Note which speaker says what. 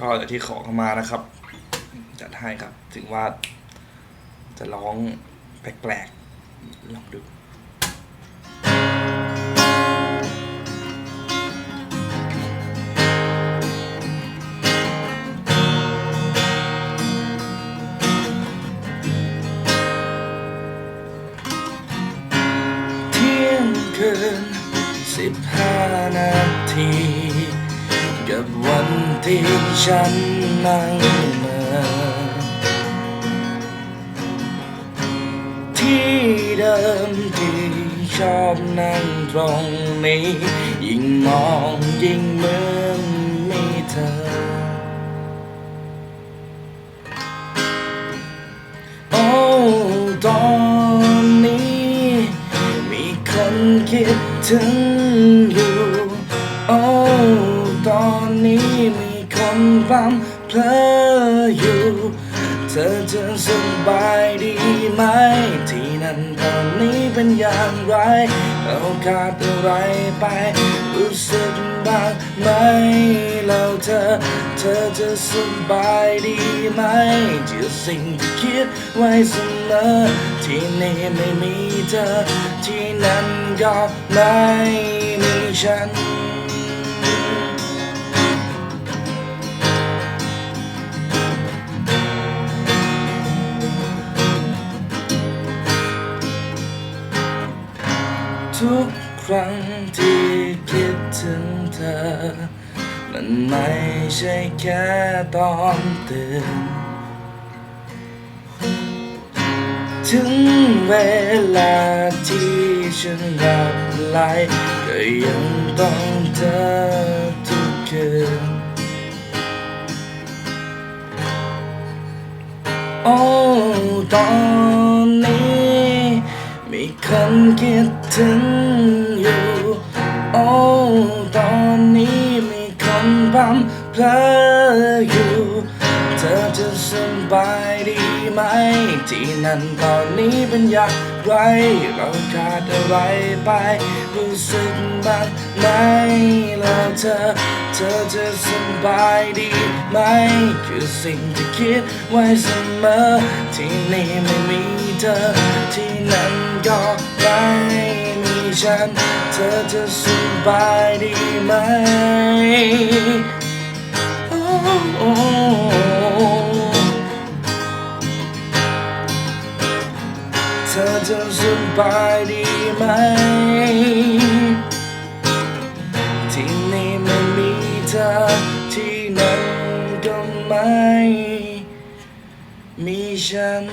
Speaker 1: ก็เดี๋ยวที่ขอเข้ามานะครับจัดให้ครับ ถึงว่าจะร้องแปลกๆลองดูเที่ยงคืนสิบห้านาที กับวันที่ฉันนั่งมื่อที่เดิมที่ชอบนั่งตรงนี้ ยิ่งมองยิ่งเหมือนมีเธอ โอ้ตอนนี้ มีคนคิดถึงอยู่ มีคนรำเพลออยู่ เธอจะสบายดีไหม ที่นั่นตอนนี้เป็นอย่างไรเราขาดอะไรไป รู้สึกบ้างไหมแล้วเธอ เธอจะสบายดีไหมเจอสิ่งที่คิดไว้เสมอที่นี่ไม่มีเธอ ที่นั่นก็ไม่มีฉัน ทุกครั้งที่คิดถึงเธอ มันไม่ใช่แค่ตอนตื่น ถึงเวลาที่ฉันหลับไหลก็ยังต้องเจอทุกคืนโอ้ตอน มีคนคิดถึงอยู่โอ้ตอนนี้มีคนรำเพลออยู่ เธอจะสบายดีไหม ที่นั่นตอนนี้เป็นอย่างไรเราขาดอะไรไปรู้สึกบ้างไหมแล้วเธอ เธอจะสบายดีไหม คือสิ่งที่คิดไว้เสมอ ที่นี่ไม่มีเธอที่นั่น ก็ไม่มีฉัน เธอจะสบายดีไหมโอ้เธอจะสบายดีไหม ที่นี่ไม่มีเธอที่นั่นก็ไม่มีฉัน